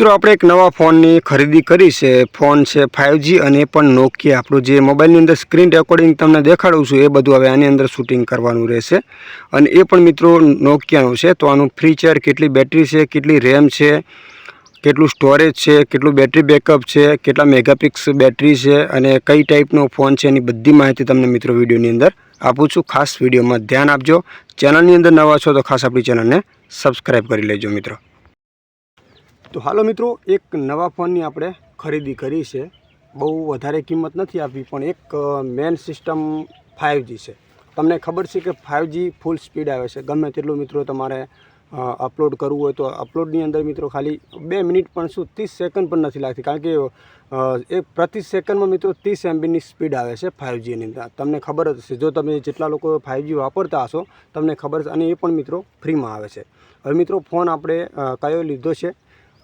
મિત્રો, આપણે એક નવા ફોનની ખરીદી કરી છે. ફોન છે ફાઇવજી અને પણ નોકિયા આપણું જે મોબાઈલની અંદર સ્ક્રીન રેકોર્ડિંગ તમને દેખાડું છું, એ બધું હવે આની અંદર શૂટિંગ કરવાનું રહેશે. અને એ પણ મિત્રો નોકિયાનું છે. તો આનું ફીચર કેટલી બેટરી છે, કેટલી રેમ છે, કેટલું સ્ટોરેજ છે, કેટલું બેટરી બેકઅપ છે, કેટલા મેગાપિક્સ બેટરી છે, અને કઈ ટાઈપનો ફોન છે, એની બધી માહિતી તમને મિત્રો વિડીયોની અંદર આપું છું. ખાસ વિડીયોમાં ધ્યાન આપજો. ચેનલની અંદર નવા છો તો ખાસ આપણી ચેનલને સબસ્ક્રાઈબ કરી લેજો મિત્રો. તો હાલો મિત્રો, એક નવા ફોનની આપણે ખરીદી કરી છે. બહુ વધારે કિંમત નથી આપી, પણ એક મેન સિસ્ટમ ફાઇવજી છે. તમને ખબર છે કે ફાઇવજી ફૂલ સ્પીડ આવે છે. ગમે તેટલું મિત્રો તમારે અપલોડ કરવું હોય તો અપલોડની અંદર મિત્રો ખાલી બે મિનિટ પણ શું, ત્રીસ સેકન્ડ પણ નથી લાગતી. કારણ કે એ પ્રતિ સેકન્ડમાં મિત્રો ત્રીસ એમબીની સ્પીડ આવે છે ફાઇવજીની અંદર. તમને ખબર જ હશે, જો તમે જેટલા લોકો ફાઇવજી વાપરતા હશો, તમને ખબર છે. અને એ પણ મિત્રો ફ્રીમાં આવે છે. હવે મિત્રો ફોન આપણે કયો લીધો છે?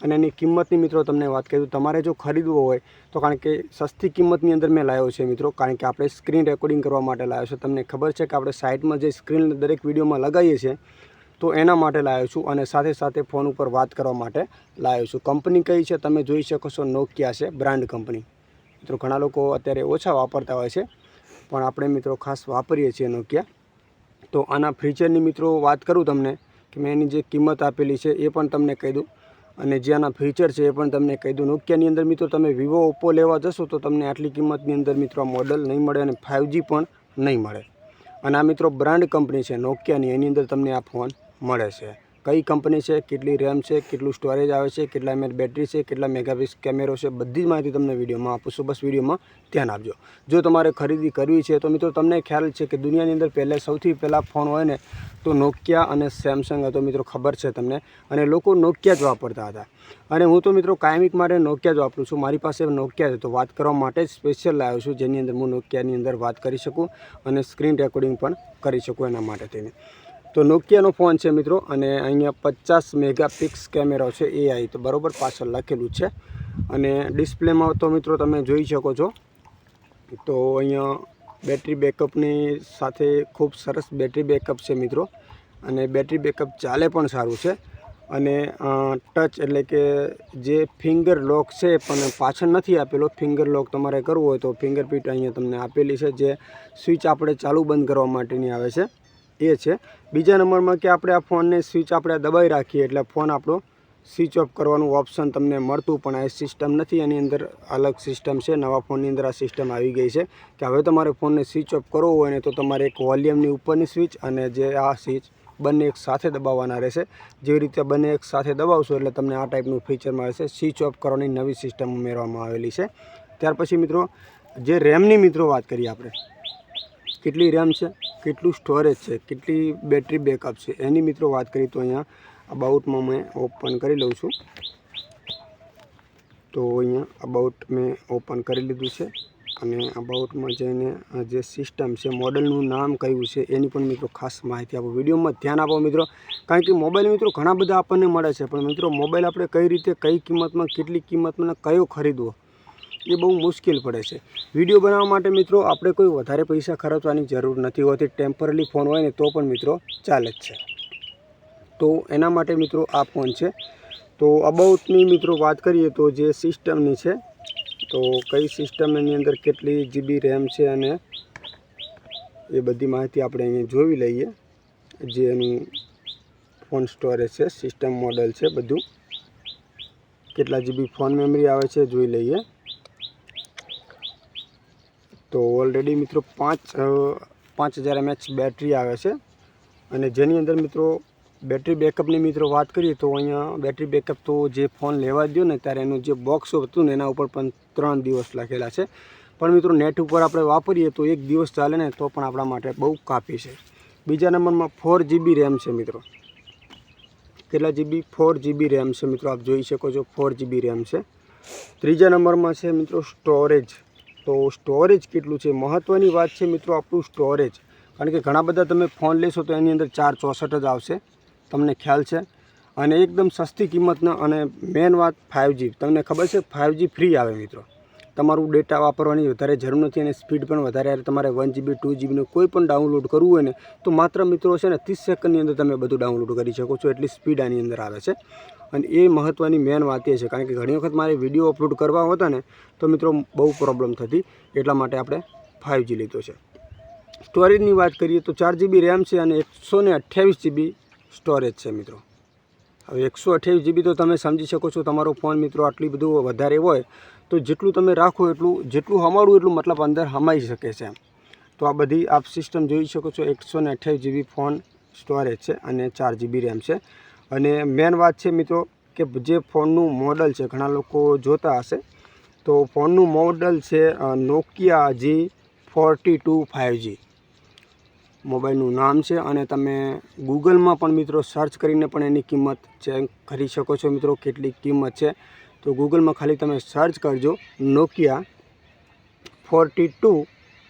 અને એની કિંમતની મિત્રો તમને વાત કરું, તમારે જો ખરીદવો હોય, તો કારણ કે સસ્તી કિંમતની અંદર મેં લાવ્યો છે મિત્રો, કારણ કે આપણે સ્ક્રીન રેકોર્ડિંગ કરવા માટે લાવ્યો છે. તમને ખબર છે કે આપણે સાઇટમાં જે સ્ક્રીન દરેક વિડીયોમાં લગાવીએ છીએ, તો એના માટે લાવ્યો છું અને સાથે સાથે ફોન ઉપર વાત કરવા માટે લાવ્યો છું. કંપની કઈ છે તમે જોઈ શકો છો, નોકિયા છે, બ્રાન્ડ કંપની. મિત્રો, ઘણા લોકો અત્યારે ઓછા વાપરતા હોય છે, પણ આપણે મિત્રો ખાસ વાપરીએ છીએ નોકિયા. તો આના ફીચરની મિત્રો વાત કરું તમને, કે મેં એની જે કિંમત આપેલી છે એ પણ તમને કહી દઉં. અને જે આના ફીચર છે એ પણ તમને કહી દઉં. નોકિયાની અંદર મિત્રો તમે વિવો, ઓપ્પો લેવા જશો તો તમને આટલી કિંમતની અંદર મિત્રો આ મોડલ નહીં મળે અને ફાઇવજી પણ નહીં મળે. અને આ મિત્રો બ્રાન્ડ કંપની છે, નોકિયાની, એની અંદર તમને આ ફોન મળે છે. કઈ કંપની છે, કેટલી રેમ છે, કેટલું સ્ટોરેજ આવે છે, કેટલા એમએચ બેટરી છે, કેટલા મેગાપિક્સ કેમેરો છે, બધી જ માહિતી તમને વિડીયોમાં આપું છું. બસ વિડીયોમાં ધ્યાન આપજો. જો તમારે ખરીદી કરવી છે, તો મિત્રો તમને ખ્યાલ છે કે દુનિયાની અંદર પહેલાં સૌથી પહેલાં ફોન હોય ને, તો નોકિયા અને સેમસંગ હતો મિત્રો, ખબર છે તમને. અને લોકો નોકિયા જ વાપરતા હતા. અને હું તો મિત્રો કાયમિક માટે નોકિયા જ વાપરું છું. મારી પાસે નોકિયા છે. તો વાત કરવા માટે સ્પેશિયલ લાવ્યો છું, જેની અંદર હું નોકિયાની અંદર વાત કરી શકું અને સ્ક્રીન રેકોર્ડિંગ પણ કરી શકું એના માટે થઈને. તો નોકિયાનો ફોન છે મિત્રો અને અહીંયા પચાસ મેગાપિક્સ કેમેરો છે એ આવી તો બરાબર પાછળ લખેલું છે. અને ડિસ્પ્લેમાં તો મિત્રો તમે જોઈ શકો છો. તો અહીંયા બેટરી બેકઅપની સાથે ખૂબ સરસ બેટરી બેકઅપ છે મિત્રો. અને બેટરી બેકઅપ ચાલે પણ સારું છે. અને ટચ એટલે કે જે ફિંગર લોક છે પણ પાછળ નથી આપેલો. ફિંગર લોક તમારે કરવું હોય તો ફિંગરપ્રિન્ટ અહીંયા તમને આપેલી છે, જે સ્વિચ આપણે ચાલુ બંધ કરવા માટેની આવે છે. એ છે. બીજા નંબરમાં કે આપણે આ ફોનને સ્વિચ આપણે દબાઈ રાખીએ એટલે ફોન આપણો સ્વિચ ઓફ કરવાનું ઓપ્શન તમને મળતું પણ આ સિસ્ટમ નથી. એની અંદર અલગ સિસ્ટમ છે. નવા ફોનની અંદર આ સિસ્ટમ આવી ગઈ છે કે હવે તમારે ફોનને સ્વિચ ઓફ કરવો હોય ને તો તમારે એક વોલ્યુમની ઉપરની સ્વિચ અને જે આ સ્વિચ બંને એક સાથે દબાવવાના રહેશે. જેવી રીતે બંને એક સાથે દબાવશો એટલે તમને આ ટાઈપનું ફીચર મળશે સ્વિચ ઓફ કરવાની નવી સિસ્ટમ ઉમેરવામાં આવેલી છે. ત્યાર પછી મિત્રો, જે રેમની મિત્રો વાત કરીએ આપણે. કેટલી રેમ છે? કેટલું સ્ટોરેજ છે, કેટલી બેટરી બેકઅપ છે, એની મિત્રો વાત કરી તો અહીંયા અબાઉટમાં મેં ઓપન કરી લઉં છું. તો અહીંયા અબાઉટ મેં ઓપન કરી લીધું છે અને અબાઉટમાં જઈને જે સિસ્ટમ છે મોડલનું નામ કયું છે, એની પણ મિત્રો ખાસ માહિતી આપો. વિડીયોમાં ધ્યાન આપો મિત્રો, કારણ કે મોબાઈલ મિત્રો ઘણા બધા આપણને મળે છે, પણ મિત્રો મોબાઈલ આપણે કઈ રીતે, કઈ કિંમતમાં, કેટલી કિંમતમાં કયો ખરીદવો? એ બહુ મુશ્કેલ પડે છે. વીડિયો બનાવવા માટે મિત્રો, આપણે કોઈ વધારે પૈસા ખર્ચવાની જરૂર નથી હોતી. ટેમ્પરરી ફોન હોય ને તો પણ મિત્રો ચાલે જ છે. તો એના માટે મિત્રો આ ફોન છે. તો અબાઉટની મિત્રો વાત કરીએ તો જે સિસ્ટમની છે, તો કઈ સિસ્ટમ એની અંદર કેટલી જીબી રેમ છે અને એ બધી માહિતી આપણે અહીંયા જોઈ લઈએ. જે એનું ફોન સ્ટોરેજ છે, સિસ્ટમ મોડલ છે બધું. કેટલા જીબી ફોન મેમરી આવે છે જોઈ લઈએ. તો ઓલરેડી મિત્રો પાંચ પાંચ હજાર એમએચ બેટરી આવે છે. અને જેની અંદર મિત્રો બેટરી બેકઅપની મિત્રો વાત કરીએ તો અહીંયા બેટરી બેકઅપ તો જે ફોન લેવા દો ને ત્યારે એનું જે બોક્સ હતું ને એના ઉપર પણ ત્રણ દિવસ લખેલા છે. પણ મિત્રો નેટ ઉપર આપણે વાપરીએ તો એક દિવસ ચાલે ને તો પણ આપણા માટે બહુ કાપી છે. બીજા નંબરમાં ફોર જીબી રેમ છે મિત્રો. કેટલા જીબી ફોર જીબી રેમ છે મિત્રો. આપ જોઈ શકો છો ફોર જીબી રેમ છે. ત્રીજા નંબરમાં છે મિત્રો સ્ટોરેજ તો સ્ટોરેજ કેટલું છે? મહત્ત્વની વાત છે મિત્રો આપણું સ્ટોરેજ કારણ કે ઘણા બધા તમે ફોન લેશો તો એની અંદર ચાર ચોસઠ જ આવશે. તમને ખ્યાલ છે? અને એકદમ સસ્તી કિંમતના અને મેન વાત ફાઇવજી તમને ખબર છે ફાઇવજી ફ્રી આવે મિત્રો. તમારું ડેટા વાપરવાની વધારે જરૂર નથી અને સ્પીડ પણ વધારે. તમારે વન જીબી ટુ જીબીનું કોઈ પણ ડાઉનલોડ કરવું હોય ને, તો માત્ર મિત્રો છે ને ત્રીસ સેકન્ડની અંદર તમે બધું ડાઉનલોડ કરી શકો છો. એટલી સ્પીડ આની અંદર આવે છે. અને એ મહત્ત્વની મેન વાત એ છે. કારણ કે ઘણી વખત મારે વીડિયો અપલોડ કરવા હોતા ને, તો મિત્રો બહુ પ્રોબ્લેમ થતી. એટલા માટે આપણે ફાઇવજી લીધો છે. સ્ટોરેજની વાત કરીએ તો ચાર જીબી રેમ છે અને એકસો ને અઠ્યાવીસ જીબી સ્ટોરેજ છે મિત્રો. હવે એકસો અઠ્યાવીસ જીબી તો તમે સમજી શકો છો તમારો ફોન મિત્રો આટલી બધું વધારે હોય, તો જેટલું તમે રાખો એટલું, જેટલું હમાડું એટલું મતલબ અંદર હમાઈ શકે છે તો આ બધી આપ સિસ્ટમ જોઈ શકો છો, એકસો ને અઠ્યાવીસ જીબી ફોન સ્ટોરેજ છે અને ચાર જીબી રેમ છે. અને મેન વાત છે મિત્રો કે જે ફોનનું મોડલ છે, ઘણા લોકો જોતા હશે, તો ફોનનું મોડલ છે Nokia G forty two five G મોબાઈલનું નામ છે અને તમે ગૂગલમાં પણ મિત્રો સર્ચ કરીને પણ એની કિંમત ચેક કરી શકો છો મિત્રો કેટલી કિંમત છે. તો ગૂગલમાં ખાલી તમે સર્ચ કરજો નોકિયા ફોર્ટી ટુ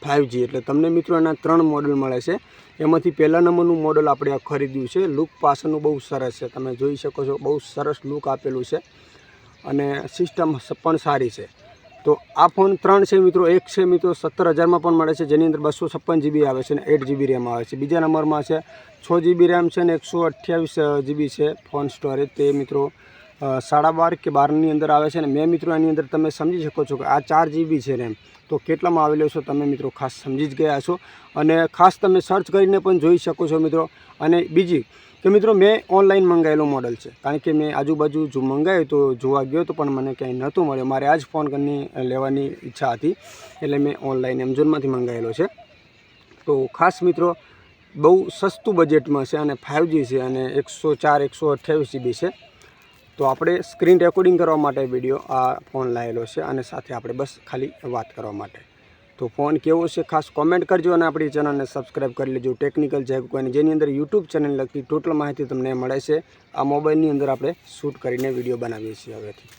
ફાઇવજી એટલે તમને મિત્રો એના ત્રણ મોડલ મળે છે. એમાંથી પહેલા નંબરનું મોડલ આપણે આ ખરીદ્યું છે. લુક પાછળનું બહુ સરસ છે. તમે જોઈ શકો છો બહુ સરસ લુક આપેલું છે અને સિસ્ટમ પણ સારી છે. તો આ ફોન ત્રણ છે મિત્રો. એક છે મિત્રો સત્તર હજારમાં પણ મળે છે. જેની અંદર બસો છપ્પન જીબી આવે છે અને એટ જીબી રેમ આવે છે. બીજા નંબરમાં છે છ જીબી રેમ છે અને એકસો અઠ્યાવીસ જીબી છે ફોન સ્ટોરેજ તે મિત્રો સાડા બાર કે બારની અંદર આવે છે અને મેં મિત્રો એની અંદર તમે સમજી શકો છો કે આ ચાર જીબી છે રેમ તો કેટલામાં આવેલો છો તમે મિત્રો? ખાસ સમજી જ ગયા છો. અને ખાસ તમે સર્ચ કરીને પણ જોઈ શકો છો મિત્રો. અને બીજી કે મિત્રો, મેં ઓનલાઈન મંગાવેલો મોડલ છે. કારણ કે મેં આજુબાજુ જો મંગાવ્યું તો જોવા ગયો તો પણ મને ક્યાંય નહોતું મળ્યો. મારે આ જ ફોન કરીને લેવાની ઈચ્છા હતી. એટલે મેં ઓનલાઈન એમેઝોનમાંથી મંગાવેલો છે. તો ખાસ મિત્રો, બહુ સસ્તું બજેટમાં છે અને ફાઇવજી છે અને એકસો ચાર, એકસો અઠ્યાવીસ જીબી છે. તો આપણે સ્ક્રીન રેકોર્ડિંગ કરવા માટે વીડિયો આ ફોન લાવેલો છે અને સાથે આપણે બસ ખાલી વાત કરવા માટે. તો ફોન કેવો છે ખાસ કોમેન્ટ કરજો અને આપણી ચેનલને સબસ્ક્રાઈબ કરી લેજો. ટેકનિકલ જેક કોઈને જેની અંદર યુટ્યુબ ચેનલ લગતી ટોટલ માહિતી તમને મળે છે. આ મોબાઈલની અંદર આપણે શૂટ કરીને વીડિયો બનાવીએ છીએ હવેથી.